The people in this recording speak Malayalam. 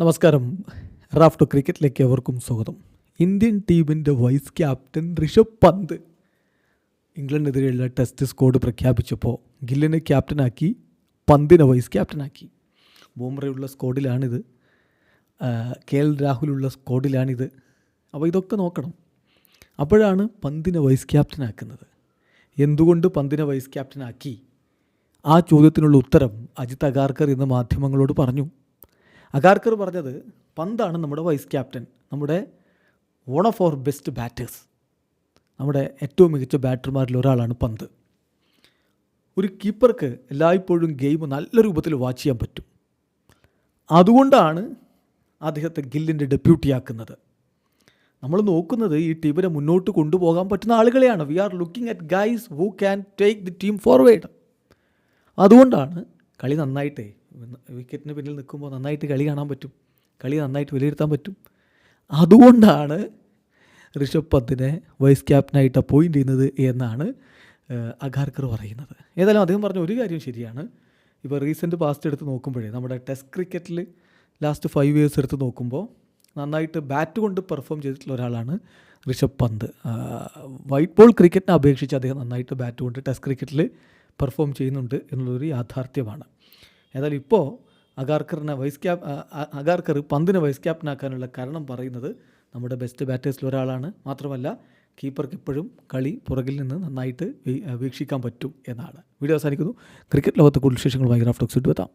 നമസ്കാരം. റാഫ്റ്റോ ക്രിക്കറ്റിലേക്ക് എവർക്കും സ്വാഗതം. ഇന്ത്യൻ ടീമിന്റെ vice captain Rishabh Pant ഇംഗ്ലണ്ടിനെതിരെയുള്ള test squad പ്രഖ്യാപിച്ചപ്പോൾ ഗില്ലിനെ ക്യാപ്റ്റനാക്കി പന്തിനെ വൈസ് ക്യാപ്റ്റനാക്കി. ബൂംറയുള്ള സ്കോഡിലാണിത് കെ എൽ രാഹുലുള്ള സ്കോഡിലാണിത് അപ്പോൾ ഇതൊക്കെ നോക്കണം. അപ്പോഴാണ് പന്തിനെ വൈസ് ക്യാപ്റ്റനാക്കുന്നത്. എന്തുകൊണ്ട് പന്തിനെ വൈസ് ക്യാപ്റ്റനാക്കി? ആ ചോദ്യത്തിനുള്ള ഉത്തരം അജിത് അഗാർക്കർ ഇന്ന് മാധ്യമങ്ങളോട് പറഞ്ഞു. അഗാർക്കർ പറഞ്ഞത് പന്താണ് നമ്മുടെ വൈസ് ക്യാപ്റ്റൻ നമ്മുടെ one of our best batters നമ്മുടെ ഏറ്റവും മികച്ച ബാറ്റർമാരിൽ ഒരാളാണ് പന്ത്. ഒരു കീപ്പർക്ക് എല്ലായ്പ്പോഴും ഗെയിം നല്ല രൂപത്തിൽ വാച്ച് ചെയ്യാൻ പറ്റും. അതുകൊണ്ടാണ് അദ്ദേഹത്തെ ഗില്ലിന്റെ ഡെപ്യൂട്ടിയാക്കുന്നത് നമ്മൾ നോക്കുന്നത് ഈ ടീമിനെ മുന്നോട്ട് കൊണ്ടുപോകാൻ പറ്റുന്ന ആളുകളെയാണ്. We are looking at guys who can take the team forward അതുകൊണ്ടാണ് കളി നന്നായിട്ടേ വിക്കറ്റിന് പിന്നിൽ നിൽക്കുമ്പോൾ നന്നായിട്ട് കളി കാണാൻ പറ്റും. കളി നന്നായിട്ട് വിലയിരുത്താൻ പറ്റും. അതുകൊണ്ടാണ് ഋഷഭ് പന്തിനെ വൈസ് ക്യാപ്റ്റനായിട്ട് അപ്പോയിന്റ് ചെയ്യുന്നത് എന്നാണ് അഗാർക്കർ പറയുന്നത്. ഏതായാലും അദ്ദേഹം പറഞ്ഞ ഒരു കാര്യം ശരിയാണ്. ഇപ്പോൾ റീസെന്റ് പാസ്റ്റ് എടുത്ത് നോക്കുമ്പോഴേ നമ്മുടെ ടെസ്റ്റ് ക്രിക്കറ്റിൽ ലാസ്റ്റ് ഫൈവ് ഇയേഴ്സ് എടുത്ത് നോക്കുമ്പോൾ നന്നായിട്ട് ബാറ്റ് കൊണ്ട് പെർഫോം ചെയ്തിട്ടുള്ള ഒരാളാണ് ഋഷഭ് പന്ത്. വൈറ്റ് ബോൾ ക്രിക്കറ്റിനെ അപേക്ഷിച്ച് അദ്ദേഹം നന്നായിട്ട് ബാറ്റ് കൊണ്ട് ടെസ്റ്റ് ക്രിക്കറ്റിൽ പെർഫോം ചെയ്യുന്നുണ്ട് എന്നുള്ളൊരു യാഥാർത്ഥ്യമാണ്. ഏതായാലും ഇപ്പോൾ അഗാർക്കറിനെ വൈസ് ക്യാപ് അഗാർക്കർ പന്തിനെ വൈസ് ക്യാപ്റ്റനാക്കാനുള്ള കാരണം പറയുന്നത് നമ്മുടെ ബെസ്റ്റ് ബാറ്റേഴ്സിൽ ഒരാളാണ്. മാത്രമല്ല കീപ്പർക്ക് എപ്പോഴും കളി പുറകിൽ നിന്ന് നന്നായിട്ട് വീക്ഷിക്കാൻ പറ്റും എന്നാണ്. വീഡിയോ അവസാനിക്കുന്നു. ക്രിക്കറ്റ് ലോകത്തെ കൂടുതൽ വിശേഷങ്ങളുമായി ഗ്രാഫ്റ്റോക്സ് ഇട്ട് എത്താം.